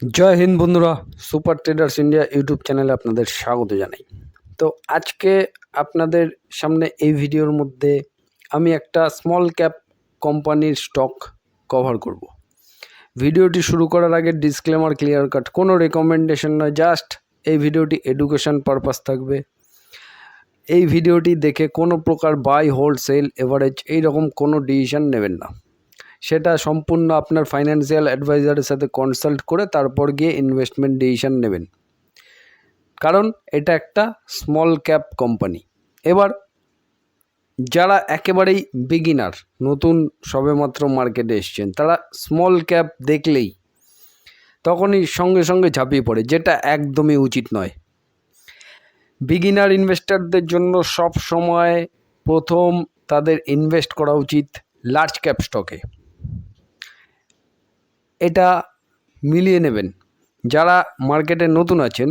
জয় হিন্দ বন্ধুরা, super traders India YouTube চ্যানেলে আপনাদের স্বাগত জানাই। তো আজকে আপনাদের সামনে এই ভিডিওর মধ্যে আমি একটা স্মল ক্যাপ কোম্পানির স্টক কভার করব। ভিডিওটি শুরু করার আগে ডিসক্লেমার ক্লিয়ার কাট কোনো রেকমেন্ডেশন নয় জাস্ট এই ভিডিওটি এডুকেশন পারপাস থাকবে। এই ভিডিওটি দেখে কোনো প্রকার বাই হোল্ড সেল এভারেজ এইরকম কোনো ডিসিশন নেবেন না। সেটা সম্পূর্ণ আপনার ফাইন্যান্সিয়াল অ্যাডভাইজারের সাথে কনসাল্ট করে তারপর গিয়ে ইনভেস্টমেন্ট ডিসিশন নেবেন। কারণ এটা একটা স্মল ক্যাপ কোম্পানি এবার, যারা একেবারেই বিগিনার নতুন সবেমাত্র মার্কেটে এসছেন, তারা স্মল ক্যাপ দেখলেই তখনই সঙ্গে সঙ্গে ঝাঁপিয়ে পড়ে, যেটা একদমই উচিত নয়। বিগিনার ইনভেস্টরদের জন্য সব সময় প্রথম তাদের ইনভেস্ট করা উচিত লার্জ ক্যাপ স্টকে এটা মিলিয়ে নেবেন। যারা মার্কেটে নতুন আছেন,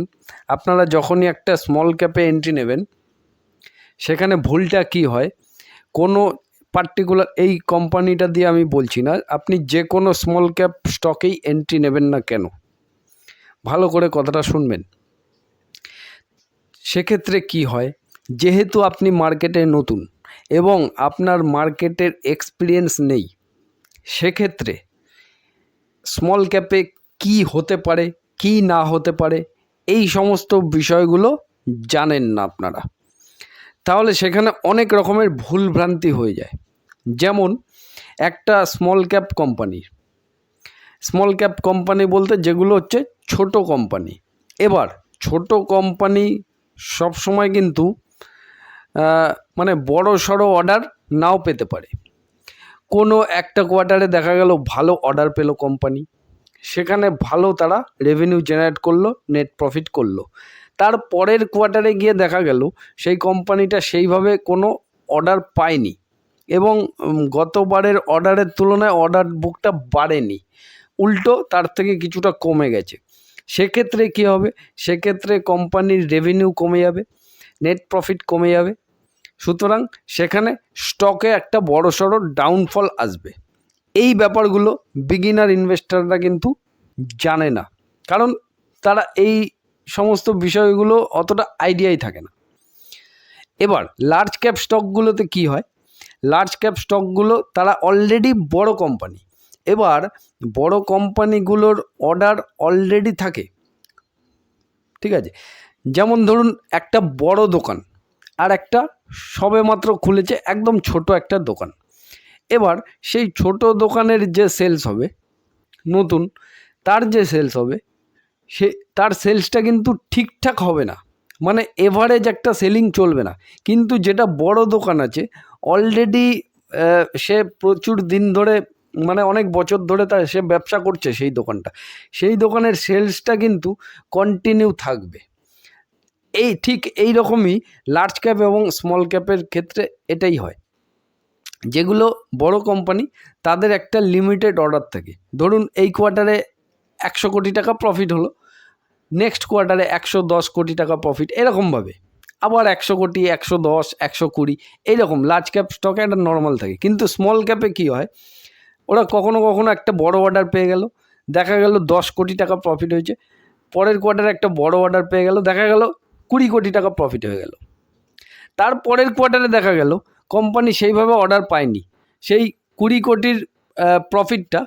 আপনারা যখনই একটা স্মল ক্যাপে এন্ট্রি নেবেন, সেখানে ভুলটা কি হয়? কোনো পার্টিকুলার এই কোম্পানিটা দিয়ে আমি বলছি না, আপনি যে কোনো স্মল ক্যাপ স্টকেই এন্ট্রি নেবেন না কেন? ভালো করে কথাটা শুনবেন। সেক্ষেত্রে কি হয়? যেহেতু আপনি মার্কেটে নতুন এবং আপনার মার্কেটের এক্সপিরিয়েন্স নেই, সেক্ষেত্রে স্মল ক্যাপে কি হতে পারে, কি না হতে পারে, এই সমস্ত বিষয়গুলো জানেন না আপনারা। তাহলে সেখানে অনেক রকমের ভুলভ্রান্তি হয়ে যায়। যেমন, একটা স্মল ক্যাপ কোম্পানির স্মল ক্যাপ কোম্পানি বলতে যেগুলো হচ্ছে ছোট কোম্পানি এবার, ছোট কোম্পানি সব সময় কিন্তু মানে বড় সড়ো অর্ডার নাও পেতে পারে। কোনো একটা কোয়ার্টারে দেখা গেল ভালো অর্ডার পেল কোম্পানি সেখানে ভালো তারা রেভিনিউ জেনারেট করল নেট প্রফিট করল। তার পরের কোয়ার্টারে গিয়ে দেখা গেল, সেই কোম্পানিটা সেইভাবে কোনো অর্ডার পায়নি এবং গতবারের অর্ডারের তুলনায় অর্ডার বুকটা বাড়েনি। উল্টো তার থেকে কিছুটা কমে গেছে। সেক্ষেত্রে কী হবে? সেক্ষেত্রে কোম্পানির রেভিনিউ কমে যাবে নেট প্রফিট কমে যাবে সুতরাং সেখানে স্টকে একটা বড় সড়ো ডাউনফল আসবে। এই ব্যাপারগুলো বিগিনার ইনভেস্টররা কিন্তু জানে না। কারণ তারা এই সমস্ত বিষয়গুলো অতটা আইডিয়াই থাকে না। এবার লার্জ ক্যাপ স্টকগুলোতে কি হয়? লার্জ ক্যাপ স্টকগুলো তারা অলরেডি বড় কোম্পানি এবার বড় কোম্পানিগুলোর অর্ডার অলরেডি থাকে। ঠিক আছে? যেমন ধরুন একটা বড় দোকান আর একটা সবেমাত্র খুলেছে একদম ছোট একটা দোকান। এবার সেই ছোট দোকানের যে সেলস হবে, নতুন, তার যে সেলস হবে, সে, তার সেলসটা কিন্তু ঠিকঠাক হবে না। মানে এভারেজ একটা সেলিং চলবে না। কিন্তু যেটা বড় দোকান আছে অলরেডি সে প্রচুর দিন ধরে মানে অনেক বছর ধরে তার, সে ব্যবসা করছে সেই দোকানটা। সেই দোকানের সেলসটা কিন্তু কন্টিনিউ থাকবে। এই ঠিক এই রকমই লার্জ ক্যাপ এবং স্মল ক্যাপের ক্ষেত্রে এটাই হয়। যেগুলো বড় কোম্পানি তাদের একটা লিমিটেড অর্ডার থাকে। ধরুন এই কোয়ার্টারে একশো কোটি টাকা প্রফিট হলো নেক্সট কোয়ার্টারে একশো দশ কোটি টাকা প্রফিট এরকমভাবে। আবার একশো কোটি, একশো দশ, একশো কুড়ি, এইরকম লার্জ ক্যাপ স্টকে একটা নর্মাল থাকে। কিন্তু স্মল ক্যাপে কী হয়, ওরা কখনো কখনো একটা বড় অর্ডার পেয়ে গেল, দেখা গেল দশ কোটি টাকা প্রফিট হয়েছে, পরের কোয়ার্টারে একটা বড় অর্ডার পেয়ে গেল, দেখা গেল কুড়ি কোটি টাকা প্রফিট হয়ে গেল। তার পরের কোয়ার্টারে দেখা গেল কোম্পানি সেইভাবে অর্ডার পায়নি। সেই কুড়ি কোটির প্রফিটটা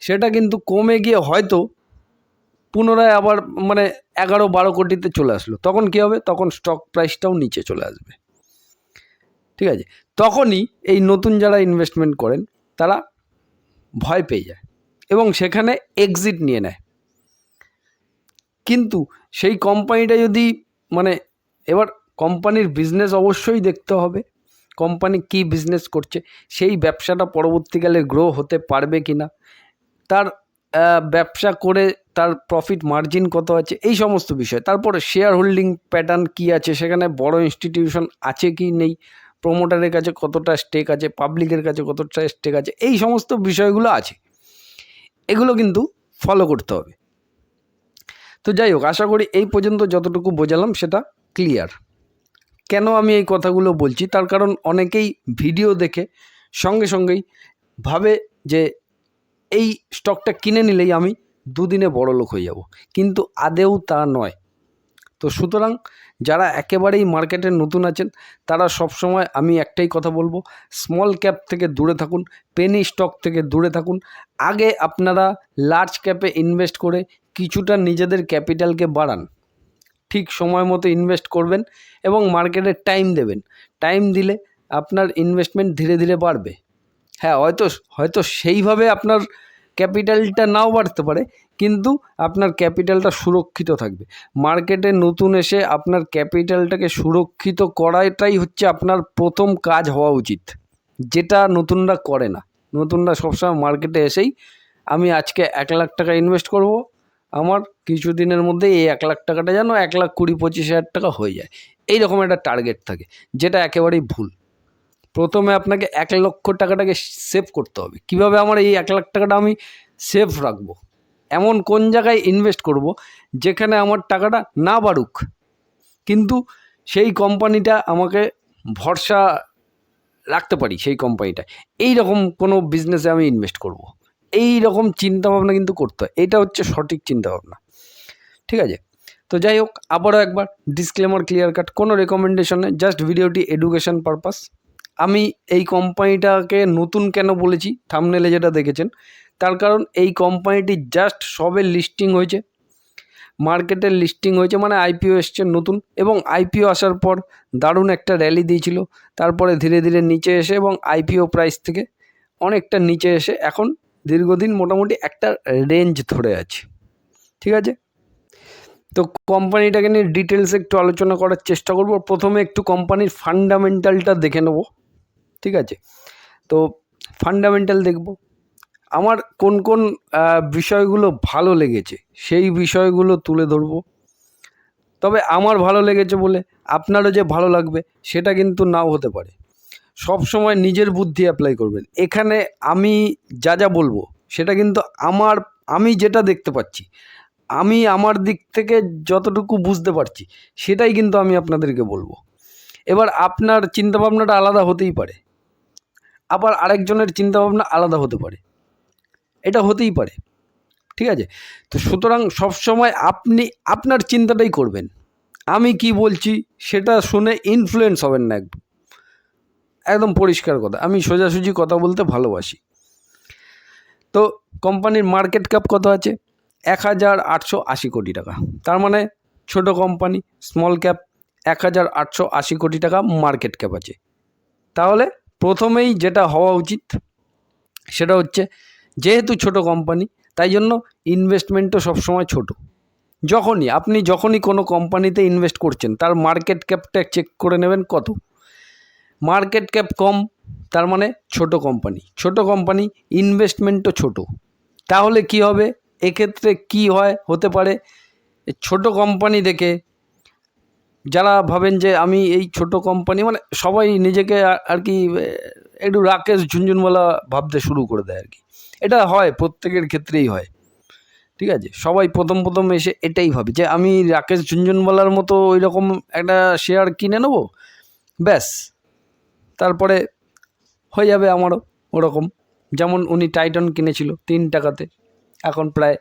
সেটা কিন্তু কমে গিয়ে হয়তো পুনরায় আবার মানে এগারো বারো কোটিতে চলে আসলো। তখন কী হবে? তখন স্টক প্রাইসটাও নিচে চলে আসবে। ঠিক আছে? তখনই এই নতুন যারা ইনভেস্টমেন্ট করেন, তারা ভয় পেয়ে যায় এবং সেখানে এক্সিট নিয়ে নেয়। কিন্তু সেই কোম্পানিটা যদি মানে এবার কোম্পানির বিজনেস অবশ্যই দেখতে হবে। কোম্পানি কী বিজনেস করছে, সেই ব্যবসাটা পরবর্তীকালে গ্রো হতে পারবে কি না তার ব্যবসা করে তার প্রফিট মার্জিন কত আছে, এই সমস্ত বিষয়। তারপরে শেয়ার হোল্ডিং প্যাটার্ন কী আছে, সেখানে বড় ইনস্টিটিউশন আছে কি নেই প্রোমোটারের কাছে কতটা স্টেক আছে পাবলিকের কাছে কতটা স্টেক আছে, এই সমস্ত বিষয়গুলো আছে। এগুলো কিন্তু ফলো করতে হবে। তো যাই হোক, আশা করি এই পর্যন্ত যতটুকু বোঝালাম সেটা ক্লিয়ার কেন আমি এই কথাগুলো বলছি? তার কারণ অনেকেই ভিডিও দেখে সঙ্গে সঙ্গেই ভাবে যে এই স্টকটা কিনে নিলেই আমি দুদিনে বড় লোক হয়ে যাব। কিন্তু আদেও তা নয়। তো সুতরাং যারা একেবারেই মার্কেটে নতুন আছেন, তারা সবসময় আমি একটাই কথা বলব স্মল ক্যাপ থেকে দূরে থাকুন পেনি স্টক থেকে দূরে থাকুন। আগে আপনারা লার্জ ক্যাপে ইনভেস্ট করে কিছুটা নিজেদের ক্যাপিটালকে বাড়ান। ঠিক সময় মতো ইনভেস্ট করবেন এবং মার্কেটে টাইম দেবেন। টাইম দিলে আপনার ইনভেস্টমেন্ট ধীরে ধীরে বাড়বে। হ্যাঁ হয়তো হয়তো সেইভাবে আপনার ক্যাপিটালটা নাও বাড়তে পারে, কিন্তু আপনার ক্যাপিটালটা সুরক্ষিত থাকবে। মার্কেটে নতুন এসে আপনার ক্যাপিটালটাকে সুরক্ষিত করাটাই হচ্ছে আপনার প্রথম কাজ হওয়া উচিত। যেটা নতুনরা করে না। নতুনরা সবসময় মার্কেটে এসেই, আমি আজকে এক লাখ টাকা ইনভেস্ট করব আমার কিছু দিনের মধ্যে এই এক লাখ টাকাটা যেন এক লাখ কুড়ি পঁচিশ হাজার টাকা হয়ে যায়। এই রকম একটা টার্গেট থাকে, যেটা একেবারেই ভুল। প্রথমে আপনাকে এক লক্ষ টাকাটাকে সেভ করতে হবে। কীভাবে আমার এই এক লাখ টাকাটা আমি সেভ রাখব? এমন কোন জায়গায় ইনভেস্ট করব? যেখানে আমার টাকাটা না বাড়ুক। কিন্তু সেই কোম্পানিটা আমাকে ভরসা রাখতে পারি সেই কোম্পানিটা এই রকম কোনো বিজনেসে আমি ইনভেস্ট করব। এই রকম চিন্তাভাবনা কিন্তু করতে হয়। এটা হচ্ছে সঠিক চিন্তাভাবনা। ঠিক আছে? তো যাই হোক, আবারও একবার ডিসক্লেমার ক্লিয়ার কাট কোনো রেকমেন্ডেশনে জাস্ট ভিডিওটি এডুকেশন পারপাস আমি এই কোম্পানিটাকে নতুন কেন বলেছি থামনেলে যেটা দেখেছেন, তার কারণ এই কোম্পানিটি জাস্ট সবে লিস্টিং হয়েছে। মার্কেটের লিস্টিং হয়েছে মানে আইপিও এসছে নতুন এবং আইপিও আসার পর দারুণ একটা র্যালি দিয়েছিল। তারপরে ধীরে ধীরে নিচে এসে এবং আইপিও প্রাইস থেকে অনেকটা নিচে এসে এখন দীর্ঘদিন মোটামুটি একটা রেঞ্জ ধরে আছে। ঠিক আছে? তো কোম্পানিটাকে নিয়ে ডিটেলস একটু আলোচনা করার চেষ্টা করব। প্রথমে একটু কোম্পানির ফান্ডামেন্টালটা দেখে নেব। ঠিক আছে? তো ফান্ডামেন্টাল দেখব। আমার কোন কোন বিষয়গুলো ভালো লেগেছে, সেই বিষয়গুলো তুলে ধরবো। তবে আমার ভালো লেগেছে বলে আপনারও যে ভালো লাগবে, সেটা কিন্তু নাও হতে পারে। সব সময় নিজের বুদ্ধি অ্যাপ্লাই করবেন। এখানে আমি যা যা বলব, সেটা কিন্তু আমার, আমি যেটা দেখতে পাচ্ছি, আমি আমার দিক থেকে যতটুকু বুঝতে পারছি, সেটাই কিন্তু আমি আপনাদেরকে বলব। এবার আপনার চিন্তাভাবনাটা আলাদা হতেই পারে। আবার আরেকজনের চিন্তাভাবনা আলাদা হতে পারে। এটা হতেই পারে। ঠিক আছে? তো সুতরাং সবসময় আপনি, আপনার চিন্তাটাই করবেন। আমি কি বলছি, সেটা শুনে ইনফ্লুয়েন্স হবেন না একদম। একদম পরিষ্কার কথা। আমি সোজাসুজি কথা বলতে ভালোবাসি। তো কোম্পানির মার্কেট ক্যাপ কত আছে? এক হাজার আটশো আশি কোটি টাকা। তার মানে ছোট কোম্পানি, স্মল ক্যাপ, এক হাজার আটশো আশি কোটি টাকা মার্কেট ক্যাপ আছে। তাহলে প্রথমেই যেটা হওয়া উচিত, সেটা হচ্ছে যেহেতু ছোট কোম্পানি, তাই জন্য ইনভেস্টমেন্টও সবসময় ছোট। যখনই, আপনি যখনই কোনো কোম্পানিতে ইনভেস্ট করছেন, তার মার্কেট ক্যাপটা চেক করে নেবেন কত? মার্কেট ক্যাপ কম, তার মানে ছোট কোম্পানি। ছোট কোম্পানি, ইনভেস্টমেন্টও ছোট। তাহলে কি হবে? এক্ষেত্রে কি হয়? হতে পারে ছোট কোম্পানি দেখে যারা ভাবেন যে আমি এই ছোট কোম্পানি মানে সবাই নিজেকে আর কি একটু রাকেশ ঝুনঝুনওয়ালা ভাবতে শুরু করে দেয় আর কি। এটা হয়, প্রত্যেকের ক্ষেত্রেই হয়। ঠিক আছে? সবাই প্রথম প্রথম এসে এটাই ভাবে যে আমি রাকেশ ঝুনঝুনওয়ালার মতো ওই রকম একটা শেয়ার কিনে নেব? ব্যাস। তারপরে হয়ে যাবে আমারও ওরকম। যেমন উনি টাইটন কিনেছিল তিন টাকাতে, এখন প্রায়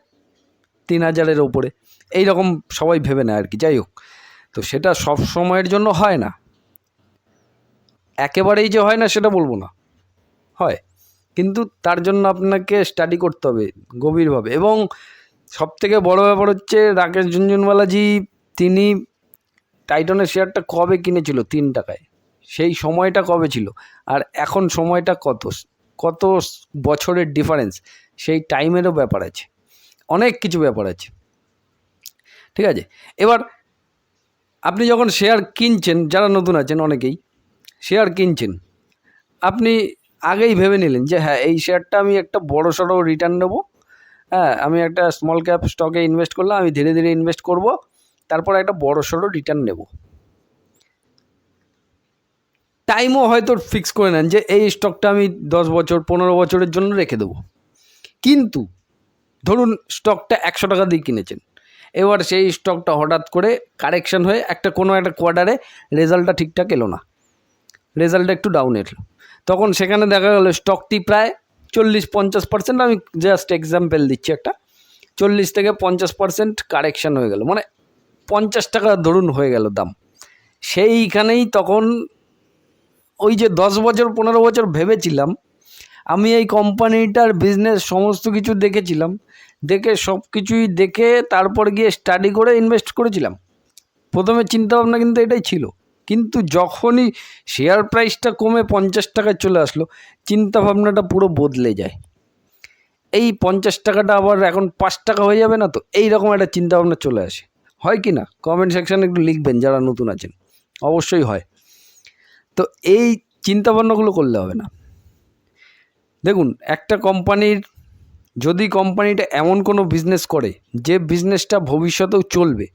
তিন হাজারের ওপরে এই রকম সবাই ভেবে নেয় আর কি, যাই হোক। তো সেটা সব সময়ের জন্য হয় না। একেবারেই যে হয় না সেটা বলব না। হয়। কিন্তু তার জন্য আপনাকে স্টাডি করতে হবে গভীরভাবে। এবং সবথেকে বড় ব্যাপার হচ্ছে রাকেশ ঝুনঝুনওয়ালাজি, তিনি টাইটনের শেয়ারটা কবে কিনেছিল তিন টাকায়? সেই সময়টা কবে ছিল? আর এখন সময়টা কত? কত বছরের ডিফারেন্স সেই টাইমেরও ব্যাপার আছে। অনেক কিছু ব্যাপার আছে। ঠিক আছে? এবার আপনি যখন শেয়ার কিনছেন, যারা নতুন আছেন অনেকেই শেয়ার কিনছেন, আপনি আগেই ভেবে নিলেন যে হ্যাঁ এই শেয়ারটা আমি একটা বড় সড়ো রিটার্ন নেব। হ্যাঁ আমি একটা স্মল ক্যাপ স্টকে ইনভেস্ট করলাম, আমি ধীরে ধীরে ইনভেস্ট করব, তারপর একটা বড় সড়ো রিটার্ন নেব। টাইমও হয়তো ফিক্স করে নেন যে এই স্টকটা আমি দশ বছর, পনেরো বছরের জন্য রেখে দেবো। কিন্তু ধরুন স্টকটা একশো টাকা দিয়ে কিনেছেন। এবার সেই স্টকটা হঠাৎ করে কারেকশন হয়ে একটা কোনো একটা কোয়ার্টারে রেজাল্টটা ঠিকঠাক এলো না। রেজাল্টটা একটু ডাউন এলো। তখন সেখানে দেখা গেলো স্টকটি প্রায় চল্লিশ পঞ্চাশ পার্সেন্ট আমি জাস্ট এক্সাম্পল দিচ্ছি একটা। চল্লিশ থেকে পঞ্চাশ পার্সেন্ট কারেকশান হয়ে গেল। মানে পঞ্চাশ টাকা ধরুন হয়ে গেল দাম। সেইখানেই তখন ওই যে দশ বছর, পনেরো বছর ভেবেছিলাম, আমি এই কোম্পানিটার বিজনেস সমস্ত কিছু দেখেছিলাম, দেখে সব কিছুই দেখে তারপর গিয়ে স্টাডি করে ইনভেস্ট করেছিলাম। প্রথমে চিন্তাভাবনা কিন্তু এটাই ছিল। কিন্তু যখনই শেয়ার প্রাইসটা কমে পঞ্চাশ টাকায় চলে আসলো, চিন্তাভাবনাটা পুরো বদলে যায়। এই পঞ্চাশ টাকাটা আবার এখন পাঁচ টাকা হয়ে যাবে না তো এই রকম একটা চিন্তাভাবনা চলে আসে। হয় কি না? কমেন্ট সেকশানে একটু লিখবেন যারা নতুন আছেন। অবশ্যই হয়। তো এই চিন্তাভাবনাগুলো করলে হবে না। দেখুন, একটা কোম্পানির, যদি কোম্পানিটা এমন কোনো বিজনেস করে, যে বিজনেসটা ভবিষ্যতেও চলবে,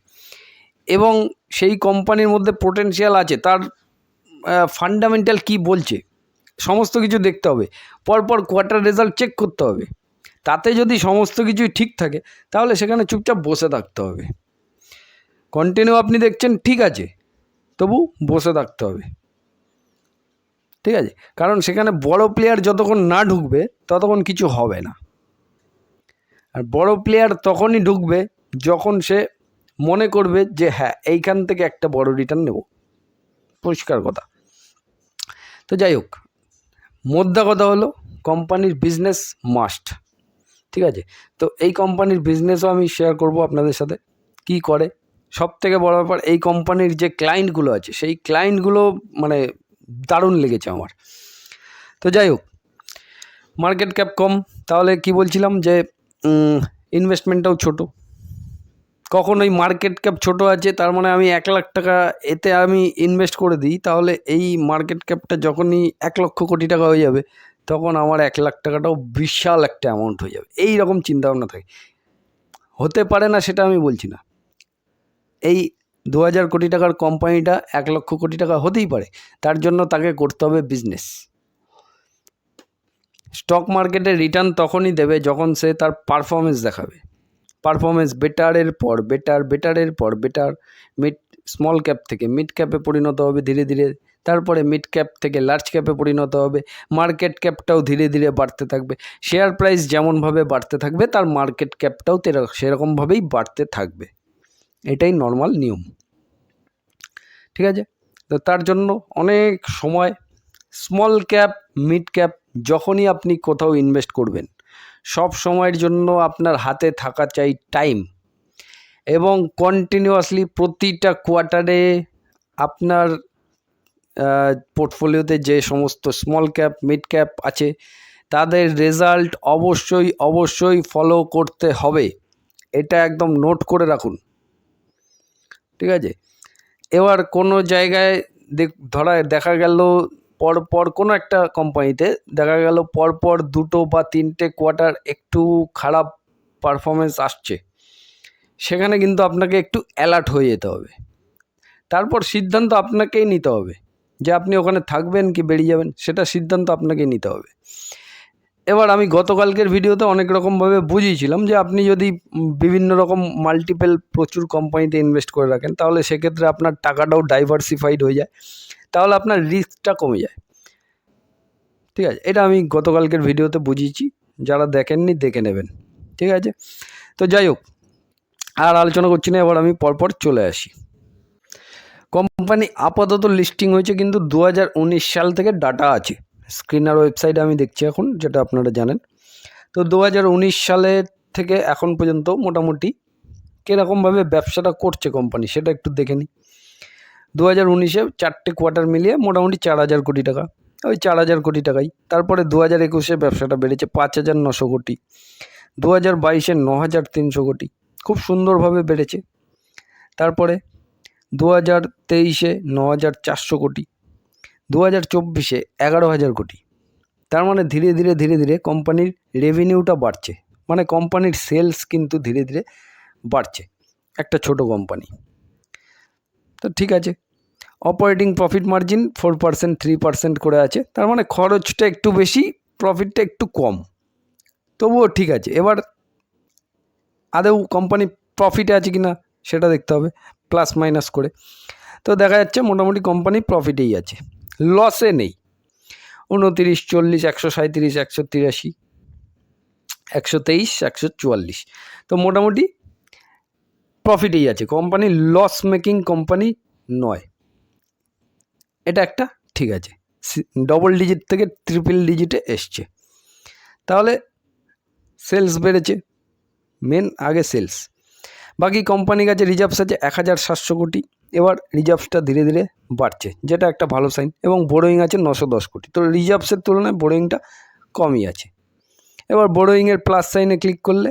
এবং সেই কোম্পানির মধ্যে পোটেনশিয়াল আছে, তার ফান্ডামেন্টাল কি বলছে, সমস্ত কিছু দেখতে হবে, পরপর কোয়ার্টার রেজাল্ট চেক করতে হবে। তাতে যদি সমস্ত কিছুই ঠিক থাকে, তাহলে সেখানে চুপচাপ বসে থাকতে হবে। কন্টিনিউ আপনি দেখছেন, ঠিক আছে, তবু বসে থাকতে হবে। ঠিক আছে? কারণ সেখানে বড় প্লেয়ার যতক্ষণ না ঢুকবে, ততক্ষণ কিছু হবে না। আর বড় প্লেয়ার তখনই ঢুকবে যখন সে মনে করবে যে হ্যাঁ এইখান থেকে একটা বড় রিটার্ন নেব। পরিষ্কার কথা। তো যাই হোক, মোদ্দা কথা হলো কোম্পানির বিজনেস মাস্ট ঠিক আছে? তো এই কোম্পানির বিজনেসও আমি শেয়ার করব আপনাদের সাথে। কি করে? সব থেকে বড় ব্যাপার, এই কোম্পানির যে ক্লায়েন্টগুলো আছে, সেই ক্লায়েন্টগুলো মানে দারুণ লেগেছে আমার। তো যাই হোক মার্কেট ক্যাপ কম, তাহলে কি বলছিলাম যে ইনভেস্টমেন্টটাও ছোট। কখন ওই মার্কেট ক্যাপ ছোট আছে, তার মানে আমি এক লাখ টাকা এতে আমি ইনভেস্ট করে দিই, তাহলে এই মার্কেট ক্যাপটা যখনই এক লক্ষ কোটি টাকা হয়ে যাবে, তখন আমার এক লাখ টাকাটাও বিশাল একটা অ্যামাউন্ট হয়ে যাবে। এই রকম চিন্তাভাবনা থাকে। হতে পারে না সেটা আমি বলছি না। এই দু হাজার কোটি টাকার কোম্পানিটা এক লক্ষ কোটি টাকা হতেই পারে। তার জন্য তাকে করতে হবে বিজনেস স্টক মার্কেটে রিটার্ন তখনই দেবে যখন সে তার পারফরমেন্স দেখাবে। পারফরমেন্স বেটারের পর বেটার বেটারের পর বেটার মিড স্মল ক্যাপ থেকে মিড ক্যাপে পরিণত হবে ধীরে ধীরে। তারপরে মিড ক্যাপ থেকে লার্জ ক্যাপে পরিণত হবে। মার্কেট ক্যাপটাও ধীরে ধীরে বাড়তে থাকবে। শেয়ার প্রাইস যেমনভাবে বাড়তে থাকবে, তার মার্কেট ক্যাপটাও সেরকমভাবেই বাড়তে থাকবে। এটাই নর্মাল নিয়ম। ঠিক আছে? তো তার জন্য অনেক সময় স্মল ক্যাপ মিড ক্যাপ যখনই আপনি কোথাও ইনভেস্ট করবেন, সব সময়ের জন্য আপনার হাতে থাকা চাই টাইম এবং কন্টিনিউয়াসলি প্রতিটা কোয়ার্টারে আপনার পোর্টফোলিওতে যে সমস্ত স্মল ক্যাপ মিড ক্যাপ আছে, তাদের রেজাল্ট অবশ্যই অবশ্যই ফলো করতে হবে। এটা একদম নোট করে রাখুন। ঠিক আছে? এবার কোনো জায়গায় ধরা, দেখা গেল পরপর কোনো একটা কোম্পানিতে দেখা গেল পরপর দুটো বা তিনটে কোয়ার্টার একটু খারাপ পারফরমেন্স আসছে। সেখানে কিন্তু আপনাকে একটু অ্যালার্ট হয়ে যেতে হবে। তারপর সিদ্ধান্ত আপনাকেই নিতে হবে যে আপনি ওখানে থাকবেন কি বেরিয়ে যাবেন, সেটা সিদ্ধান্ত আপনাকেই নিতে হবে। এবার আমি গতকালকের ভিডিওতে অনেক রকমভাবে বুঝিয়েছিলাম যে আপনি যদি বিভিন্ন রকম মাল্টিপল প্রচুর কোম্পানিতে ইনভেস্ট করে রাখেন, তাহলে সেক্ষেত্রে আপনার টাকাটাও ডাইভার্সিফাইড হয়ে যায়, তাহলে আপনার রিস্কটা কমে যায়। ঠিক আছে? এটা আমি গতকালকের ভিডিওতে বুঝিয়েছি, যারা দেখেননি দেখে নেবেন। ঠিক আছে? তো যাই হোক, আর আলোচনা করছি না, এবার আমি পরপর চলে আসি। কোম্পানি আপাতত লিস্টিং হয়েছে, কিন্তু দু হাজার উনিশ সাল থেকে ডাটা আছে। স্ক্রিনার ওয়েবসাইটে আমি দেখছি এখন, যেটা আপনারা জানেন। তো দু হাজার উনিশ সালের থেকে এখন পর্যন্ত মোটামুটি কীরকমভাবে ব্যবসাটা করছে কোম্পানি সেটা একটু দেখে নিই। দু হাজার উনিশে চারটে কোয়ার্টার মিলিয়ে মোটামুটি চার হাজার কোটি টাকা, ওই চার হাজার কোটি টাকাই। তারপরে দু হাজার একুশে ব্যবসাটা বেড়েছে পাঁচ হাজার নশো কোটি। দু হাজার বাইশে ন হাজার তিনশো কোটি, খুব সুন্দরভাবে বেড়েছে। তারপরে দু হাজার তেইশে ন হাজার চারশো কোটি দু হাজার চব্বিশে এগারো হাজার কোটি। তার মানে ধীরে ধীরে ধীরে ধীরে কোম্পানির রেভিনিউটা বাড়ছে। মানে কোম্পানির সেলস কিন্তু ধীরে ধীরে বাড়ছে। একটা ছোট কোম্পানি। তো ঠিক আছে। Operating profit margin four percent three percent করে আছে। তার মানে খরচটা একটু বেশি প্রফিটটা একটু কম। তবুও ঠিক আছে। এবার আদৌ কোম্পানি প্রফিটে আছে কি না সেটা দেখতে হবে। প্লাস মাইনাস করে। তো দেখা যাচ্ছে মোটামুটি কোম্পানি প্রফিটেই আছে। লসে নেই। উনতিরিশ, চল্লিশ, একশো সাঁত্রিশ একশো তিরাশি, একশো তেইশ, একশো চুয়াল্লিশ। তো মোটামুটি প্রফিটেই আছে। কোম্পানি লস মেকিং কোম্পানি নয়। এটা একটা ঠিক আছে। ডবল ডিজিট থেকে ট্রিপল ডিজিটে এসছে। তাহলে সেলস বেড়েছে। মেন আগে সেলস বাকি কোম্পানির কাছে রিজার্ভস আছে এক হাজার সাতশো কোটি। এবার রিজার্ভসটা ধীরে ধীরে বাড়ছে, যেটা একটা ভালো সাইন এবং বোরোয়িং আছে নশো দশ কোটি। তো রিজার্ভসের তুলনায় বোরোয়িংটা কমই আছে। এবার বোরোয়িংয়ের প্লাস সাইনে ক্লিক করলে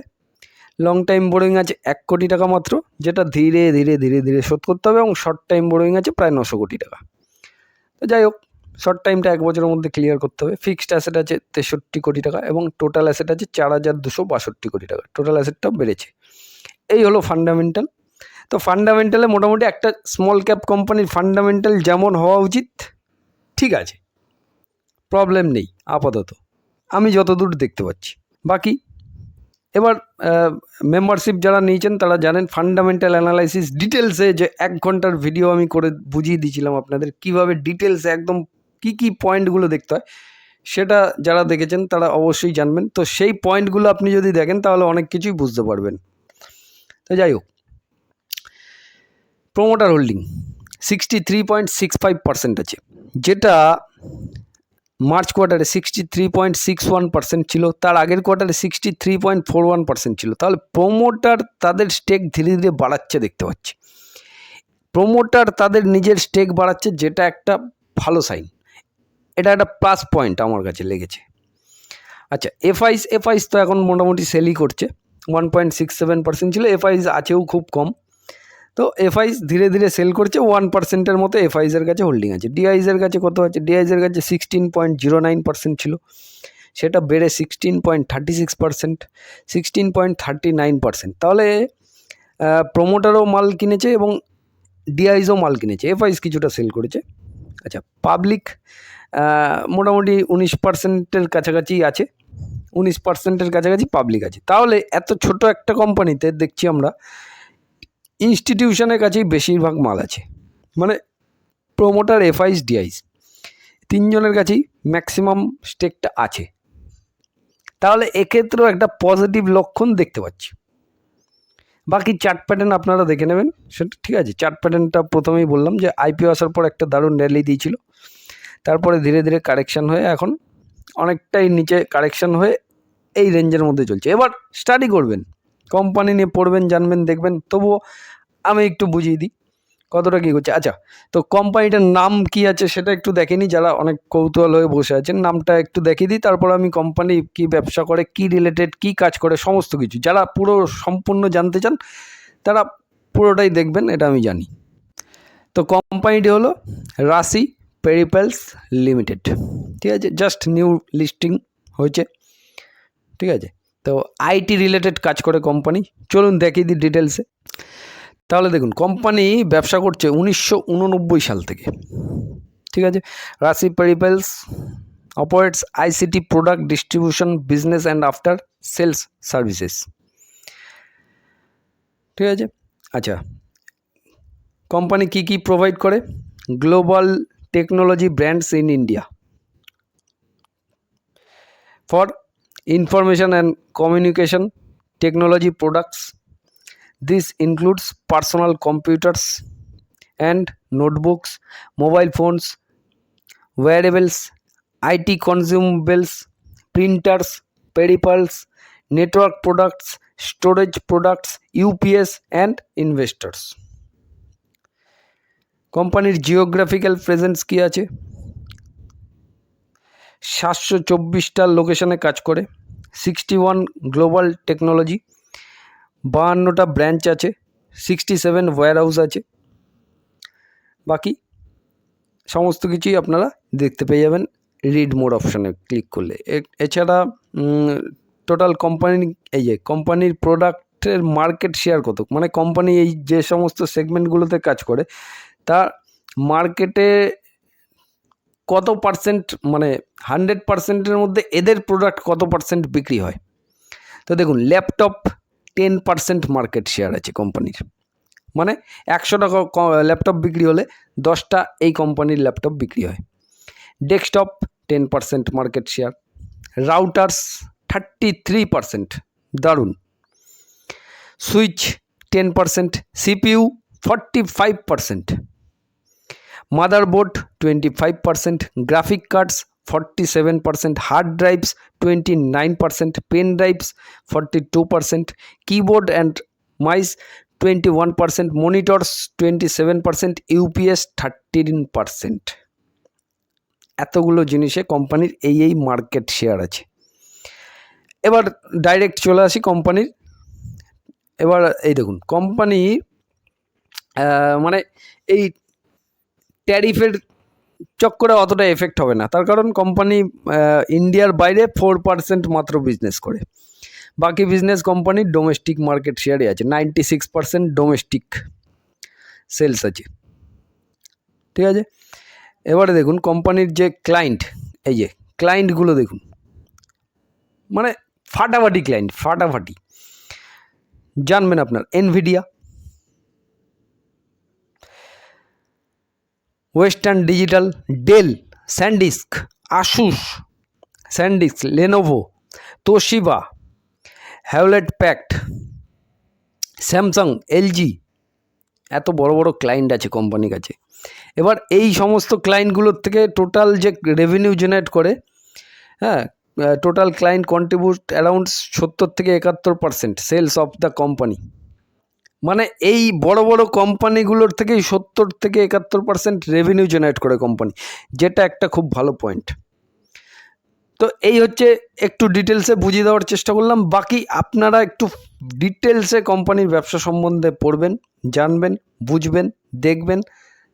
লং টাইম বোরোয়িং আছে এক কোটি টাকা মাত্র, যেটা ধীরে ধীরে ধীরে ধীরে শোধ করতে হবে এবং শর্ট টাইম বোরোয়িং আছে প্রায় নশো কোটি টাকা। তো যাই হোক শর্ট টাইমটা এক বছরের মধ্যে ক্লিয়ার করতে হবে। ফিক্সড অ্যাসেট আছে তেষট্টি কোটি টাকা এবং টোটাল অ্যাসেট আছে চার হাজার দুশো বাষট্টি কোটি টাকা। টোটাল অ্যাসেটটাও বেড়েছে। এই হলো ফান্ডামেন্টাল তো ফান্ডামেন্টালে মোটামুটি একটা স্মল ক্যাপ কোম্পানির ফান্ডামেন্টাল যেমন হওয়া উচিত, ঠিক আছে। প্রবলেম নেই, আপাতত। আমি যতদূর দেখতে পাচ্ছি। বাকি, এবার মেম্বারশিপ যারা নিয়েছেন তারা জানেন ফান্ডামেন্টাল অ্যানালাইসিস ডিটেলসে যে এক ঘণ্টার ভিডিও আমি করে বুঝিয়ে দিয়েছিলাম আপনাদের, কীভাবে ডিটেলসে একদম কি কি পয়েন্টগুলো দেখতে হয়, সেটা যারা দেখেছেন তারা অবশ্যই জানবেন। তো সেই পয়েন্টগুলো আপনি যদি দেখেন তাহলে অনেক কিছুই বুঝতে পারবেন। তো যাই হোক promoter holding sixty three point six five percent আছে। যেটা মার্চ কোয়ার্টারে sixty three point six one percent ছিল, তার আগের কোয়ার্টারে sixty three point four one percent ছিল। তাহলে প্রোমোটার তাদের স্টেক ধীরে ধীরে বাড়াচ্ছে দেখতে পাচ্ছি। প্রোমোটার তাদের নিজের স্টেক বাড়াচ্ছে, যেটা একটা ভালো সাইন এটা একটা প্লাস পয়েন্ট আমার কাছে লেগেছে। আচ্ছা এফআইস এফআইস তো এখন মোটামুটি সেলই করছে। One point six seven percent ছিল এফআইস আছেও খুব কম। তো এফআইস ধীরে ধীরে সেল করছে ওয়ান পার্সেন্টের মতো এফআইসের কাছে হোল্ডিং আছে। ডিআইসের কাছে কত আছে? ডিআইসের কাছে sixteen point zero nine percent ছিল। সেটা বেড়ে sixteen point thirty six percent sixteen point thirty nine percent তাহলে প্রোমোটারও মাল কিনেছে এবং ডিআইসও মাল কিনেছে। এফআইস কিছুটা সেল করেছে। আচ্ছা পাবলিক মোটামুটি উনিশ পার্সেন্টের কাছাকাছি আছে। উনিশ পার্সেন্টের কাছাকাছি পাবলিক আছে। তাহলে, এত ছোট একটা কোম্পানিতে দেখছি আমরা ইনস্টিটিউশনের কাছেই বেশিরভাগ মাল আছে। মানে প্রোমোটার এফআইস ডিআইস তিনজনের কাছেই ম্যাক্সিমাম স্টেকটা আছে। তাহলে এক্ষেত্রেও একটা পজিটিভ লক্ষণ দেখতে পাচ্ছি। বাকি চার্ট প্যাটার্ন আপনারা দেখে নেবেন। সেটা ঠিক আছে চার্ট প্যাটার্নটা প্রথমেই বললাম যে আইপিও আসার পর একটা দারুণ র্যালি দিয়েছিল। তারপরে ধীরে ধীরে কারেকশান হয়ে এখন অনেকটাই নিচে কারেকশান হয়ে এই রেঞ্জের মধ্যে চলছে। এবার স্টাডি করবেন। কোম্পানি নিয়ে পড়বেন, জানবেন, দেখবেন, তবুও আমি একটু বুঝিয়ে দিই কতটা কী করছে। আচ্ছা তো কোম্পানিটার নাম কি আছে সেটা একটু দেখেনি, যারা অনেক কৌতূহল হয়ে বসে আছেন, নামটা একটু দেখিয়ে দিই, তারপর আমি কোম্পানি কি ব্যবসা করে, কি রিলেটেড কি কাজ করে, সমস্ত কিছু। যারা পুরো সম্পূর্ণ জানতে চান, তারা পুরোটাই দেখবেন, এটা আমি জানি। তো কোম্পানিটি হলো রাশি পেরিপেলস লিমিটেড। ঠিক আছে, জাস্ট নিউ লিস্টিং হয়েছে। ঠিক আছে তো আইটি রিলেটেড কাজ করে কোম্পানি চলুন দেখিয়ে দিই ডিটেলসে তাহলে দেখুন কোম্পানি ব্যবসা করছে উনিশশো উননব্বই সাল থেকে। ঠিক আছে? Rashi peripherals operates ICT product distribution business and after sales services ঠিক আছে? আচ্ছা কোম্পানি কি কি প্রোভাইড করে? Global technology brands in India for information and communication technology products this includes personal computers and notebooks mobile phones wearables IT consumables printers peripherals network products storage products UPS and investors কোম্পানির geographical presence কী আছে? সাতশো চব্বিশটা লোকেশানে কাজ করে। Sixty one global technology, বাহান্নটা branch আছে, সিক্সটি সেভেন ওয়্যার হাউস আছে। বাকি সমস্ত কিছুই আপনারা দেখতে পেয়ে যাবেন রিড মোড অপশানে ক্লিক করলে। এছাড়া টোটাল কোম্পানি এই যে কোম্পানির প্রোডাক্টের মার্কেট শেয়ার কত? মানে কোম্পানি এই যে সমস্ত সেগমেন্টগুলোতে কাজ করে তা মার্কেটে কত পার্সেন্ট মানে হান্ড্রেড পার্সেন্টের মধ্যে এদের প্রোডাক্ট কত পার্সেন্ট বিক্রি হয়? তো দেখুন laptop ten percent market share আছে কোম্পানির মানে একশো টাকা ল্যাপটপ বিক্রি হলে দশটা এই কোম্পানির ল্যাপটপ বিক্রি হয়। Desktop ten percent market share routers thirty three percent দারুণ switch ten percent CPU forty five percent motherboard twenty five percent graphic cards forty seven percent hard drives twenty nine percent pen drives forty two percent keyboard and mice twenty one percent monitors twenty seven percent UPS thirteen percent এতগুলো জিনিসে কোম্পানির এই এই market share আছে। এবার direct চলে আসি কোম্পানির। এবার এই দেখুন, কোম্পানি মানে এই ট্যারিফের চক্করে অতটা এফেক্ট হবে না। তার কারণ কোম্পানি ইন্ডিয়ার বাইরে ফোর পার্সেন্ট মাত্র বিজনেস করে। বাকি বিজনেস কোম্পানির ডোমেস্টিক মার্কেট শেয়ারে আছে। Ninety six percent domestic sales আছে। ঠিক আছে? এবারে দেখুন কোম্পানির যে ক্লায়েন্ট এই যে ক্লায়েন্টগুলো দেখুন। মানে ফাটাফাটি ক্লায়েন্ট ফাটাফাটি। জানবেন আপনার Nvidia Western Digital Dell, SanDisk, Asus, SanDisk, Lenovo, Toshiba, Hewlett Packard, Samsung LG এত বড় বড় ক্লায়েন্ট আছে কোম্পানির কাছে। এবার এই সমস্ত ক্লায়েন্টগুলোর থেকে টোটাল যে রেভিনিউ জেনারেট করে হ্যাঁ টোটাল ক্লায়েন্ট কন্ট্রিবিউট অ্যারাউন্ড সত্তর থেকে একাত্তর percent sales of the company. মানে এই বড় বড় কোম্পানিগুলোর থেকেই সত্তর থেকে একাত্তর পার্সেন্ট রেভিনিউ জেনারেট করে কোম্পানি যেটা একটা খুব ভালো পয়েন্ট তো এই হচ্ছে একটু ডিটেলসে বুঝিয়ে দেওয়ার চেষ্টা করলাম। বাকি আপনারা একটু ডিটেলসে কোম্পানির ব্যবসা সম্বন্ধে পড়বেন, জানবেন, বুঝবেন, দেখবেন।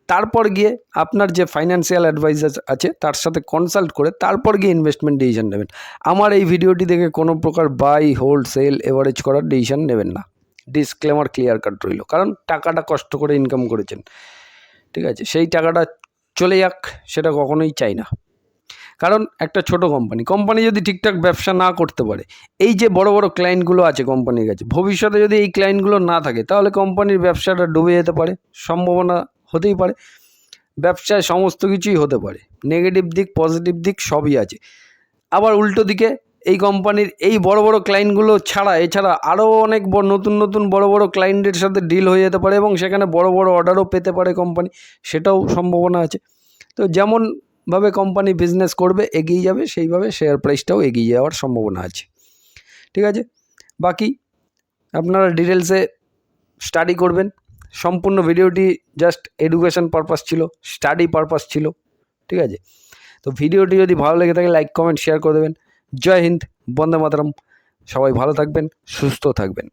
তারপর গিয়ে আপনার যে ফাইন্যান্সিয়াল অ্যাডভাইজার আছে, তার সাথে কনসাল্ট করে তারপর গিয়ে ইনভেস্টমেন্ট ডিসিশন নেবেন। আমার এই ভিডিওটি দেখে কোনো প্রকার বাই হোল্ড সেল এভারেজ করার ডিসিশন নেবেন না। ডিসক্লেমার ক্লিয়ার কাট রইল। কারণ টাকাটা কষ্ট করে ইনকাম করেছেন। ঠিক আছে? সেই টাকাটা চলে যাক, সেটা কখনোই চাই না। কারণ একটা ছোট কোম্পানি কোম্পানি যদি ঠিকঠাক ব্যবসা না করতে পারে, এই যে বড় বড় ক্লায়েন্টগুলো আছে কোম্পানির কাছে, ভবিষ্যতে যদি এই ক্লায়েন্টগুলো না থাকে, তাহলে কোম্পানির ব্যবসাটা ডুবে যেতে পারে, সম্ভাবনা হতেই পারে। ব্যবসায় সমস্ত কিছুই হতে পারে। নেগেটিভ দিক পজিটিভ দিক সবই আছে। আবার উল্টো দিকে এই কোম্পানির এই বড় বড় ক্লায়েন্টগুলো ছাড়া, এছাড়া আরও অনেক নতুন নতুন বড় বড় ক্লায়েন্টের সাথে ডিল হয়ে যেতে পারে এবং সেখানে বড় বড় অর্ডারও পেতে পারে কোম্পানি সেটাও সম্ভাবনা আছে। তো যেমনভাবে কোম্পানি বিজনেস করবে, এগিয়ে যাবে, সেইভাবে শেয়ার প্রাইসটাও এগিয়ে যাওয়ার সম্ভাবনা আছে। ঠিক আছে? বাকি আপনারা ডিটেলসে স্টাডি করবেন। সম্পূর্ণ ভিডিওটি জাস্ট এডুকেশন পারপাস ছিল স্টাডি পারপাস ছিল। ঠিক আছে? তো ভিডিওটি যদি ভালো লেগে থাকে লাইক কমেন্ট শেয়ার করে দেবেন। জয় হিন্দ বন্দে মাতরম। সবাই ভালো থাকবেন সুস্থ থাকবেন।